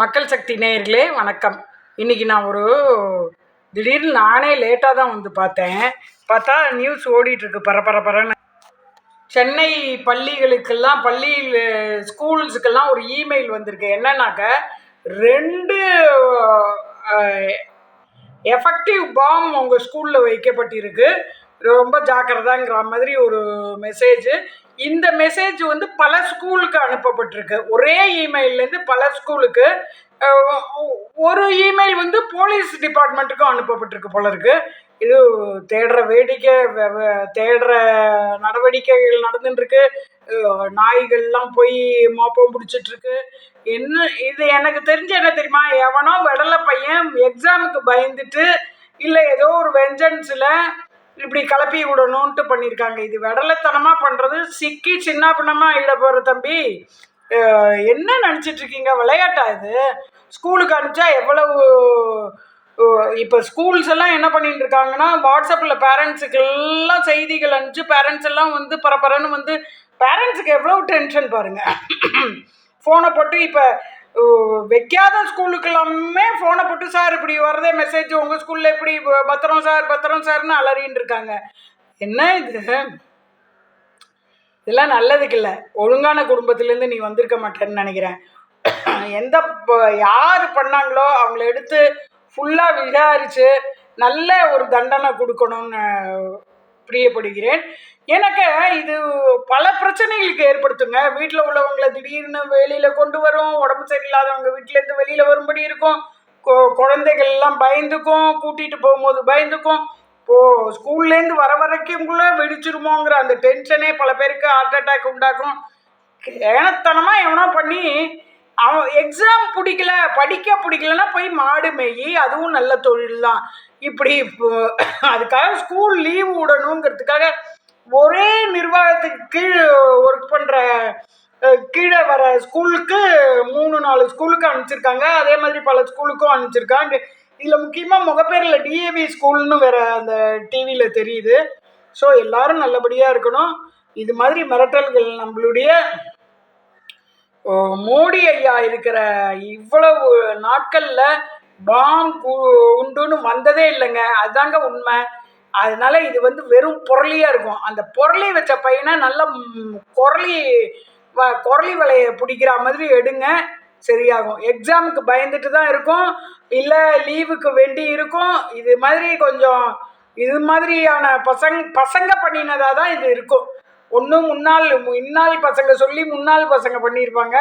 மக்கள் சக்தி நேயர்களே வணக்கம். இன்றைக்கி நான் ஒரு திடீர்னு நானே லேட்டாக தான் வந்து பார்த்தேன். பார்த்தா நியூஸ் ஓடிட்டுருக்கு பரபரப்பரன்னு சென்னை பள்ளிகளுக்கெல்லாம் பள்ளி ஸ்கூல்ஸுக்கெல்லாம் ஒரு இமெயில் வந்திருக்கு. என்னன்னாக்க ரெண்டு எஃபெக்டிவ் பாம் உங்கள் ஸ்கூலில் வைக்கப்பட்டிருக்கு. ரொம்ப ஜாக்கிரதாங்கிற மாதிரி ஒரு மெசேஜ் இந்த மெசேஜ் வந்து பல ஸ்கூலுக்கு அனுப்பப்பட்டிருக்கு. ஒரே இமெயிலேருந்து பல ஸ்கூலுக்கு ஒரு இமெயில் வந்து போலீஸ் டிபார்ட்மெண்ட்டுக்கும் அனுப்பப்பட்டிருக்கு போல இருக்கு. இது தேடுற வேடிக்கை தேடுற நடவடிக்கைகள் நடந்துட்டுருக்கு. நாய்கள்லாம் போய் மோப்பம் பிடிச்சிட்ருக்கு என்ன இது எனக்கு தெரிஞ்ச என்ன தெரியுமா? எவனோ விடலை பையன் எக்ஸாமுக்கு பயந்துட்டு இல்லை ஏதோ ஒரு வெஞ்சன்ஸில் இப்படி கலப்பி விடணுன்ட்டு பண்ணியிருக்காங்க. இது வெடலைத்தனமாக பண்ணுறது சிக்கி சின்ன பின்னமாக ஆகிட போகிற தம்பி. என்ன நினச்சிட்ருக்கீங்க விளையாட்டா இது? ஸ்கூலுக்கு அனுப்பிச்சா எவ்வளவு இப்போ ஸ்கூல்ஸ் எல்லாம் என்ன பண்ணிட்டு இருக்காங்கன்னா வாட்ஸ்அப்பில் பேரண்ட்ஸுக்கெல்லாம் செய்திகள் அனுப்பிச்சு பேரண்ட்ஸ் எல்லாம் வந்து பரபரன்னு வந்து பேரண்ட்ஸுக்கு எவ்வளோ டென்ஷன் பாருங்கள் ஃபோனை போட்டு இப்போ வைக்காத ஸ்கூலுக்கெல்லாமே ஃபோனை போட்டு சார் இப்படி வரதே மெசேஜ் உங்கள் ஸ்கூலில் எப்படி பத்திரம் சார் பத்திரம் சார்னு அலறின்னு இருக்காங்க. என்ன இது? இதெல்லாம் நல்லதுக்கு இல்லை. ஒழுங்கான குடும்பத்துலேருந்து நீ வந்திருக்க மாட்டேன்னு நினைக்கிறேன். எந்த யார் பண்ணாங்களோ அவங்கள எடுத்து ஃபுல்லாக விசாரித்து நல்ல ஒரு தண்டனை கொடுக்கணும்னு பிரியப்படுகிறேன். எனக்கு இது பல பிரச்சனைகளுக்கு ஏற்படுத்துங்க. வீட்டில் உள்ளவங்களை திடீர்னு வெளியில் கொண்டு வரும். உடம்பு சரியில்லாதவங்க வீட்டிலேருந்து வெளியில் வரும்படி இருக்கும். குழந்தைகள் எல்லாம் பயந்துக்கும். கூட்டிகிட்டு போகும்போது பயந்துக்கும். இப்போது ஸ்கூல்லேருந்து வர வரைக்கும்குள்ள வெடிச்சிருமோங்கிற அந்த டென்ஷனே பல பேருக்கு ஹார்ட் அட்டாக் உண்டாக்கும். ஏனத்தனமாக எவனோ பண்ணி அவன் எக்ஸாம் பிடிக்கல படிக்க பிடிக்கலன்னா போய் மாடு மேயி அதுவும் நல்ல தொழில் தான் இப்படி அதுக்காக ஸ்கூல் லீவ் விடணுங்கிறதுக்காக ஒரே நிர்வாகத்துக்கு கீழே ஒர்க் பண்ணுற கீழே வர ஸ்கூலுக்கு மூணு நாலு ஸ்கூலுக்கு அனுப்பிச்சிருக்காங்க. அதே மாதிரி பல ஸ்கூலுக்கும் அனுப்பிச்சிருக்காங்க. இதில் முக்கியமாக முகப்பேரில் டிஏவி ஸ்கூல்னு வேற அந்த டிவியில் தெரியுது. ஸோ எல்லாரும் நல்லபடியாக இருக்கணும். இது மாதிரி மிரட்டல்கள் நம்மளுடைய மோடி ஐயா இருக்கிற இவ்வளவு நாட்களில் பாம் உண்டுன்னு வந்ததே இல்லைங்க. அதுதாங்க உண்மை. அதனால இது வந்து வெறும் பொருளியாக இருக்கும். அந்த பொருளை வச்ச பையனை நல்ல குரலி வ குரலி வலையை பிடிக்கிற மாதிரி எடுங்க. சரியாகும். எக்ஸாமுக்கு பயந்துட்டு தான் இருக்கும். இல்லை லீவுக்கு வேண்டி இருக்கும். இது மாதிரி கொஞ்சம் இது மாதிரியான பசங்க பசங்க பண்ணினதாக தான் இது இருக்கும். ஒன்று முன்னாள் இன்னால் பசங்க சொல்லி முன்னாள் பசங்க பண்ணியிருப்பாங்க.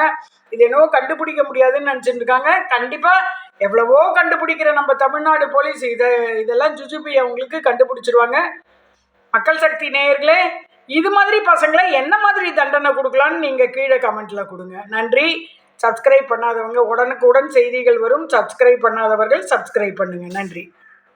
இது என்னவோ கண்டுபிடிக்க முடியாதுன்னு நினச்சிட்டு இருக்காங்க. கண்டிப்பாக எவ்வளவோ கண்டுபிடிக்கிற நம்ம தமிழ்நாடு போலீஸ் இதை இதெல்லாம் ஜுஜுபி அவங்களுக்கு கண்டுபிடிச்சிருவாங்க. மக்கள் சக்தி நேயர்களே இது மாதிரி பசங்களை என்ன மாதிரி தண்டனை கொடுக்கலான்னு நீங்கள் கீழே கமெண்ட்டில் கொடுங்க. நன்றி. சப்ஸ்கிரைப் பண்ணாதவங்க உடனுக்குடன் செய்திகள் வரும். சப்ஸ்கிரைப் பண்ணாதவர்கள் சப்ஸ்கிரைப் பண்ணுங்கள் நன்றி.